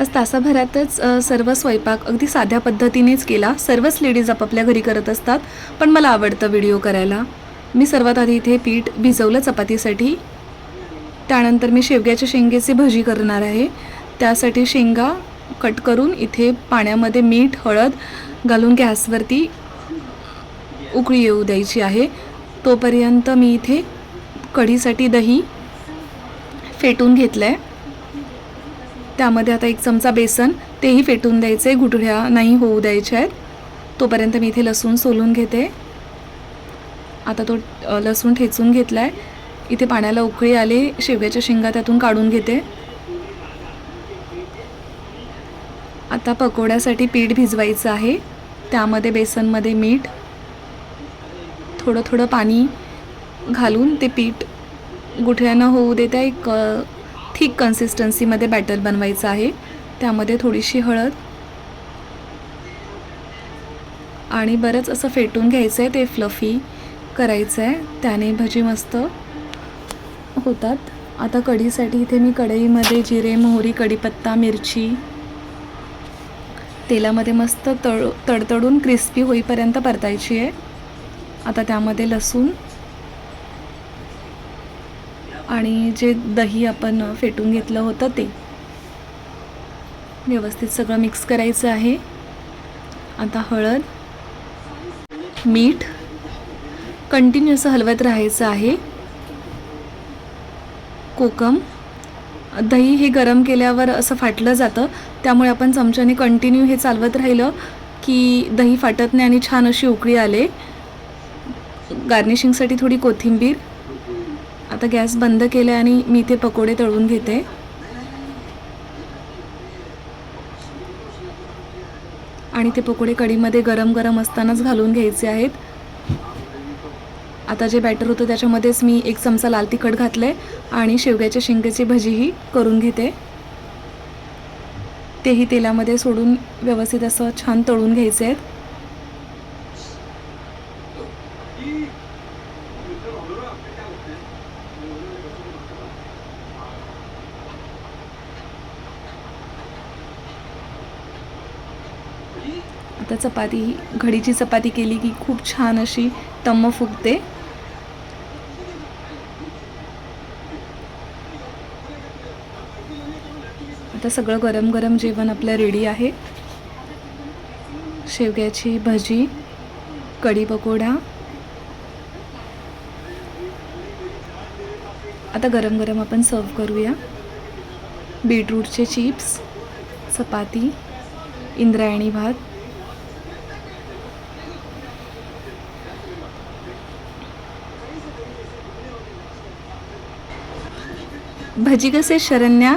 आज तासाभरातच सर्व स्वयंपाक अगदी साध्या पद्धतीनेच केला. सर्वच लेडीज आपापल्या घरी करत असतात पण मला आवडतं व्हिडिओ करायला. मी सर्वात आधी इथे पीठ भिजवलं चपातीसाठी. त्यानंतर मी शेवग्याच्या शेंगेची भजी करणार आहे. त्यासाठी शेंगा कट करून इथे पाण्यामध्ये मीठ हळद घालून गॅसवरती उकळी येऊ द्यायची आहे. तोपर्यंत मी इथे कढीसाठी दही फेटून घेतलं आहे त्यामध्ये आता एक चमचा बेसन तेही फेटून द्यायचे गुठळ्या नाही होऊ द्यायच्या आहेत. तोपर्यंत मी इथे लसूण सोलून घेते. आता तो लसूण ठेचून घेतला आहे इथे पाण्याला उकळी आले शेवग्याच्या शेंगा त्यातून काढून घेते. आता पकोड्यासाठी पीठ भिजवायचं आहे. त्यामध्ये बेसनमध्ये मीठ थोडं थोडं पाणी घालून ते पीठ गुठळ्यानं होऊ देत्या एक थिक कन्सिस्टन्सीमध्ये बॅटर बनवायचं आहे. त्यामध्ये थोडीशी हळद आणि बरंच असं फेटून घ्यायचं आहे ते फ्लफी करायचं आहे त्याने भजी मस्त होतात. आता कढीसाठी इथे मी कढईमध्ये जिरे मोहरी कढीपत्ता मिरची तेलामध्ये मस्त तळ तडतडून क्रिस्पी होईपर्यंत परतायची आहे. आता त्यामध्ये लसूण आणि जे दही आपण फेटून घेतलं होतं ते. व्यवस्थित सगळं मिक्स करायचं आहे. आता हळद मीठ कंटिन्यू असं हलवत राहायचं आहे. कोकम दही हे गरम केल्यावर असं फाटलं जातं. त्यामुळे आपण चमच्याने कंटिन्यू हे चालवत राहिलं की दही फाटत नाही आणि छान अशी उकळी आले. गार्निशिंगसाठी थोडी कोथिंबीर आता गॅस बंद केला आणि मी ते पकोडे तळून घेते. आणि ते पकोडे कढीमध्ये गरम गरम असतानाच घालून घ्यायचे आहेत. आता जे बॅटर होतं त्याच्यामध्येच मी एक चमचा लाल तिखट घातलं आहे आणि शेवग्याच्या शेंगाची भजीही करून घेते. तेही तेलामध्ये सोडून व्यवस्थित असं छान तळून घ्यायचे आहेत. आता चपाती घडीची चपाती केली की खूप छान अशी तम्म फुगते. आता सगळं गरम गरम जेवण आपलं रेडी आहे. शेवग्याची भजी कढी पकोडा आता गरम गरम आपण सर्व करूया. बीटरूटचे चिप्स चपाती इंद्रायणी भात. भजी कसे शरण्या?